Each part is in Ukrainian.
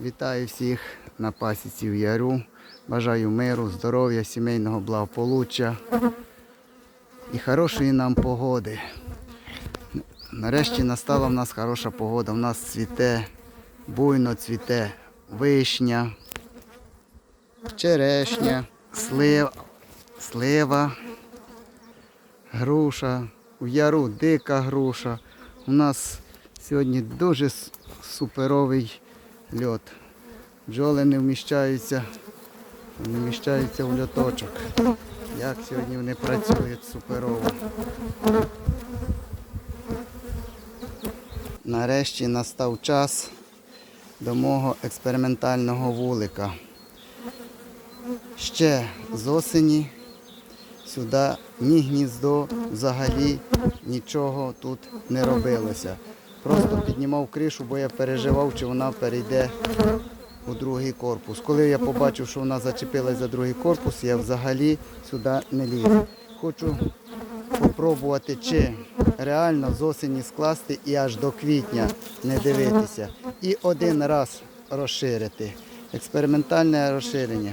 Вітаю всіх на пасіці в Яру. Бажаю миру, здоров'я, сімейного благополуччя і хорошої нам погоди. Нарешті настала в нас хороша погода. У нас цвіте, буйно цвіте вишня, черешня, слив, слива, груша. У яру дика груша. У нас сьогодні дуже суперовий льот. Бджоли не вміщаються, не вміщаються в льоточок. Як сьогодні вони працюють суперово. Нарешті настав час до мого експериментального вулика. Ще з осені сюди ні гніздо, взагалі нічого тут не робилося. Просто піднімав кришу, бо я переживав, чи вона перейде у другий корпус. Коли я побачив, що вона зачепилась за другий корпус, я взагалі сюди не ліз. Хочу спробувати, чи реально з осені скласти і аж до квітня не дивитися. І один раз розширити. Експериментальне розширення.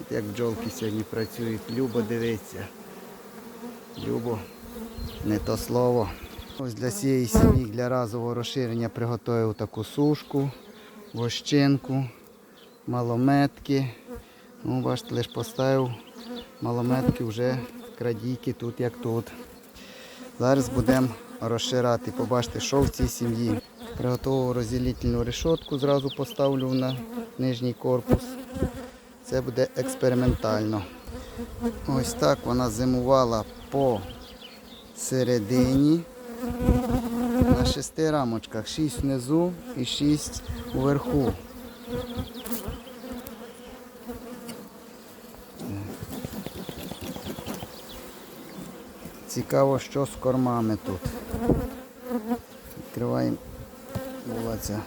От як бджолки сьогодні працюють. Любо дивиться. Любо, не то слово. Ось для цієї сім'ї, для разового розширення приготував таку сушку, вощинку, малометки. Ну, бачите, лише поставив малометки вже крадійки тут як тут. Зараз будемо розширати. Побачите, що в цій сім'ї. Приготував розділительну решетку, зразу поставлю на нижній корпус. Це буде експериментально. Ось так вона зимувала по середині. На шести рамочках. Шість внизу і шість уверху. Цікаво, що з кормами тут. Відкриваємо була ця.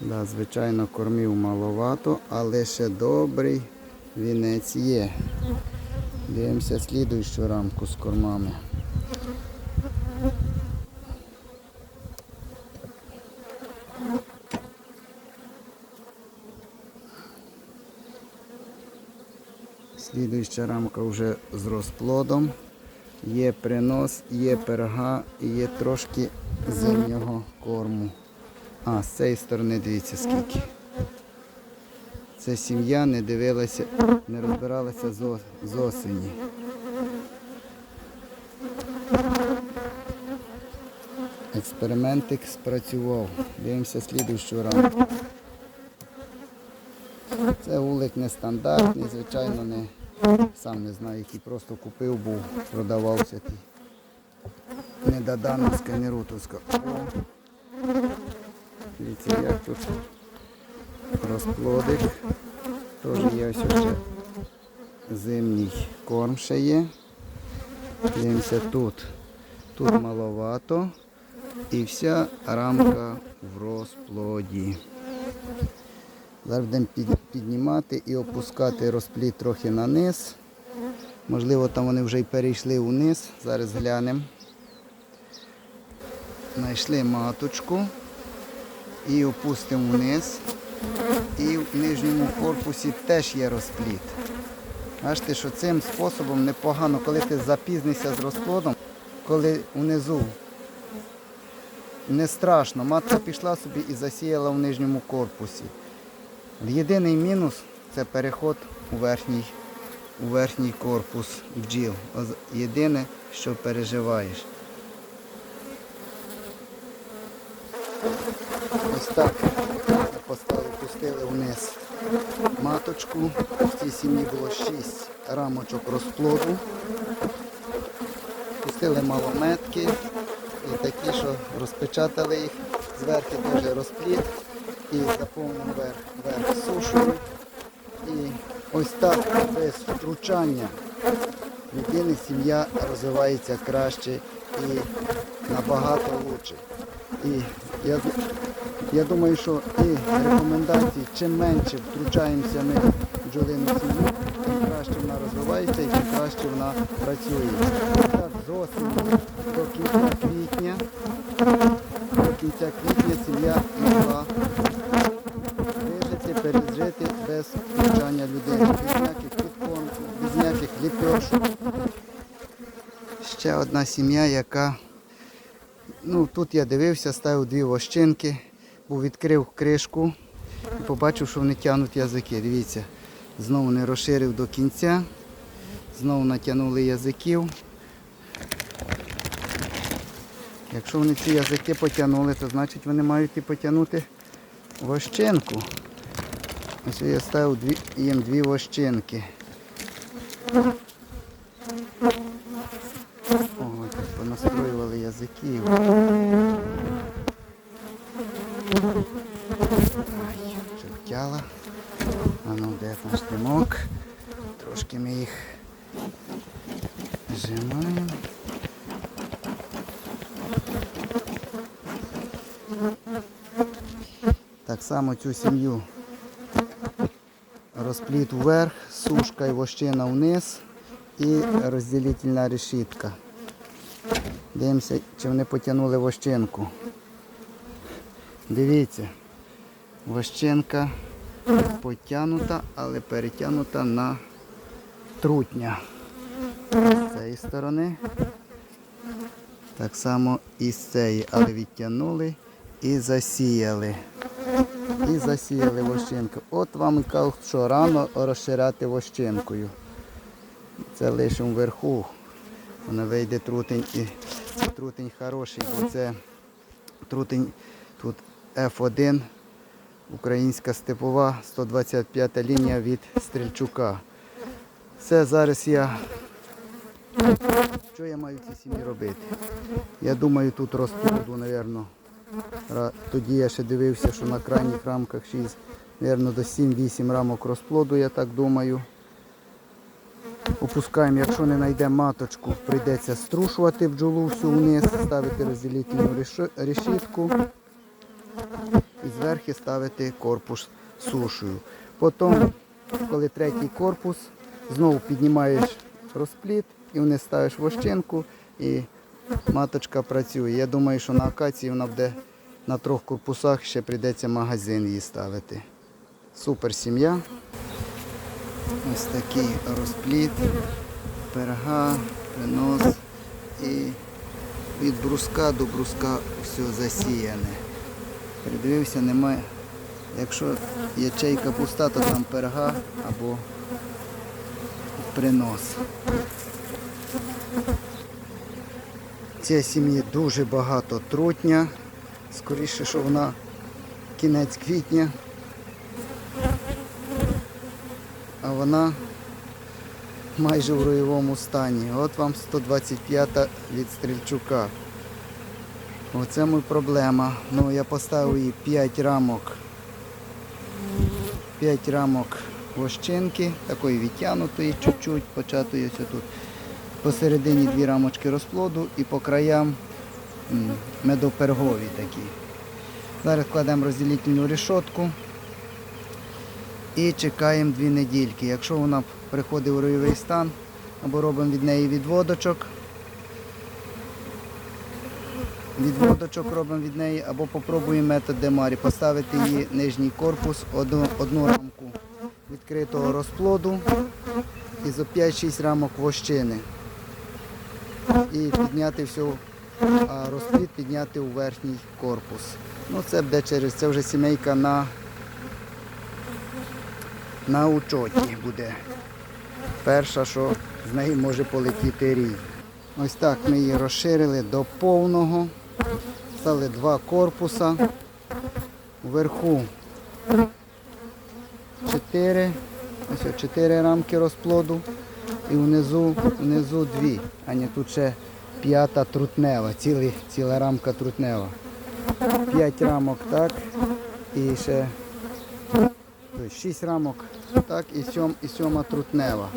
Да, звичайно, кормів маловато, але ще добрий вінець є. Дивимося слідуючу рамку з кормами. Слідуюча рамка вже з розплодом. Є принос, є пирога і є трошки зимнього корму. А, з цієї сторони дивіться скільки. Це сім'я не дивилася, не розбиралася з, осені. Експериментик спрацював. Дивимося слідуючу рамку. Це вулик нестандартний, звичайно, не сам не знаю, який просто купив, був, продавався. ті. Недодановська, не рутовська. Дивіться, як тут розплодик. Теж є ось ще зимній корм ще є. Дивимося тут. Тут маловато. І вся рамка в розплоді. Зараз будемо піднімати і опускати розплід трохи на низ. Можливо, там вони вже й перейшли вниз. Зараз глянемо. Знайшли маточку і опустимо вниз. І в нижньому корпусі теж є розплід. Бачите, що цим способом непогано, коли ти запізнишся з розплодом, коли внизу не страшно, матка пішла собі і засіяла в нижньому корпусі. Єдиний мінус це переход у верхній, у верхній корпус бджіл. Єдине, що переживаєш. Ось так поставили, пустили вниз маточку. В цій сім'ї було 6 рамочок розплоду. Пустили малометки і такі, що розпечатали їх, зверху дуже розплід і заповнив верх, верх сушою. І ось так без втручання людини сім'я розвивається краще і набагато краще. І я, я думаю, що і рекомендації, чим менше втручаємося ми в бджолину сім'ю, тим краще вона розвивається і тим краще вона працює. Так, з осені до кінця квітня, до кінця квітня сім'я могла вижити, пережити без втручання людини, без ніяких підкормів, без ніяких ліпешок. Ще одна сім'я, яка, ну тут я дивився, ставив дві вощинки, відкрив кришку і побачив, що вони тягнуть язики. Дивіться, знову не розширив до кінця, знову натягнули язиків. Якщо вони ці язики потягнули, то значить вони мають і потягнути вощинку. Ось я ставив дві, їм дві вощинки. О, тут понастроювали язиків. Чертяла. А ну де наш димок? Трошки ми їх зжимаємо. Так само цю сім'ю розпліт вверх, сушка і вощина вниз і розділительна решітка. Дивимося, чи вони потягнули вощинку. Дивіться, вощинка потягнута, але перетягнута на трутня. З цієї сторони. Так само і з цієї, але відтягнули і засіяли. І засіяли вощинку. От вам і кажуть, що рано розширяти вощинкою. Це лише вверху. Вона вийде трутень і трутень хороший, бо це трутень тут F1, українська степова, 125 лінія від Стрільчука. Це зараз я. Що я маю в цій сім'ї робити? Я думаю, тут розплоду, напевно. Тоді я ще дивився, що на крайніх рамках 6, мабуть, до 7-8 рамок розплоду, я так думаю. Опускаємо, якщо не знайдемо маточку, прийдеться струшувати бджолу всю вниз, ставити розділительну решітку і зверху ставити корпус сушею. Потім, коли третій корпус, знову піднімаєш розпліт і вниз ставиш вощинку і маточка працює. Я думаю, що на акації вона буде на трьох корпусах, ще прийдеться магазин її ставити. Супер сім'я. Ось такий розпліт, перга, принос і від бруска до бруска все засіяне. Придивився, немає. Якщо ячейка пуста, то там перга або принос. В цій сім'ї дуже багато трутня. Скоріше, що вона кінець квітня. А вона майже в роєвому стані. От вам 125-та від Стрільчука. Оце моя проблема. Ну, я поставив їй 5 рамок. 5 рамок вощинки, такої відтягнутої, чуть-чуть, початої ось тут. Посередині дві рамочки розплоду і по краям медопергові такі. Зараз кладемо розділительну решетку і чекаємо дві недільки. Якщо вона приходить у ройовий стан, або робимо від неї відводочок. Відводочок робимо від неї, або попробуємо метод Демарі, поставити її нижній корпус, одну, одну рамку відкритого розплоду і за 5-6 рамок вощини. І підняти всю, а розплід підняти у верхній корпус. Ну це буде через це вже сімейка на на учоті буде. Перша, що з неї може полетіти рій. Ось так ми її розширили до повного. Стали два корпуса. Вверху чотири. Ось ось чотири рамки розплоду. І внизу, внизу дві. А не тут ще п'ята трутнева, цілий, ціла рамка трутнева. П'ять рамок так. І ще шість рамок так і, сьом, і сьома трутнева.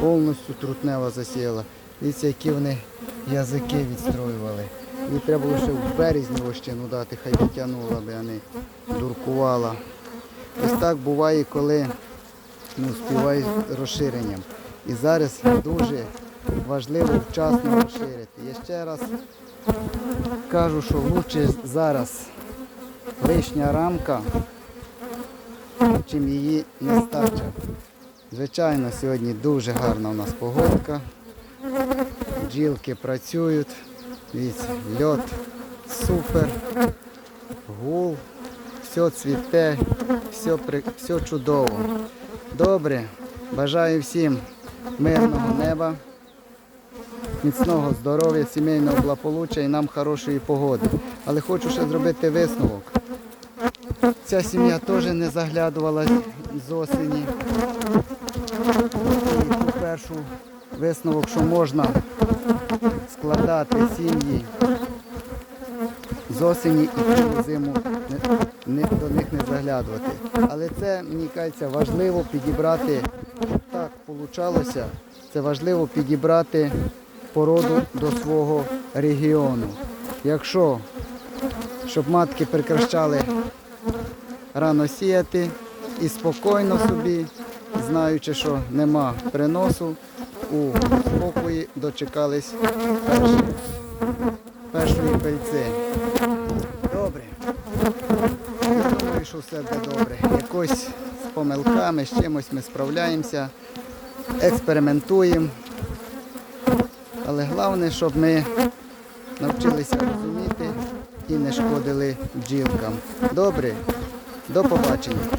Повністю трутнева засіяла. Дивіться, які вони язики відстроювали. Їй треба було ще в березні вощину дати, хай відтягнула би, а не дуркувала. Ось так буває, коли не успівають з розширенням. І зараз дуже важливо вчасно розширити. Я ще раз кажу, що краще зараз лишня рамка, чим її нестача. Звичайно, сьогодні дуже гарна у нас погодка. Бджілки працюють. Дивіться, льот супер, гул, все цвіте, все, при- все чудово. Добре, бажаю всім мирного неба, міцного здоров'я, сімейного благополуччя і нам хорошої погоди. Але хочу ще зробити висновок. Ця сім'я теж не заглядувала з осені. І першу висновок, що можна складати сім'ї з осені і цілу зиму не, до них не заглядувати. Але це, мені кажеться, важливо підібрати, так вийшло, це важливо підібрати породу до свого регіону. Якщо, щоб матки прикращали рано сіяти і спокійно собі, знаючи, що нема приносу, у спокої дочекались перші, першої пильці. Добре. Я все буде добре. Якось з помилками, з чимось ми справляємося, експериментуємо. Але головне, щоб ми навчилися розуміти і не шкодили бджілкам. Добре, до побачення.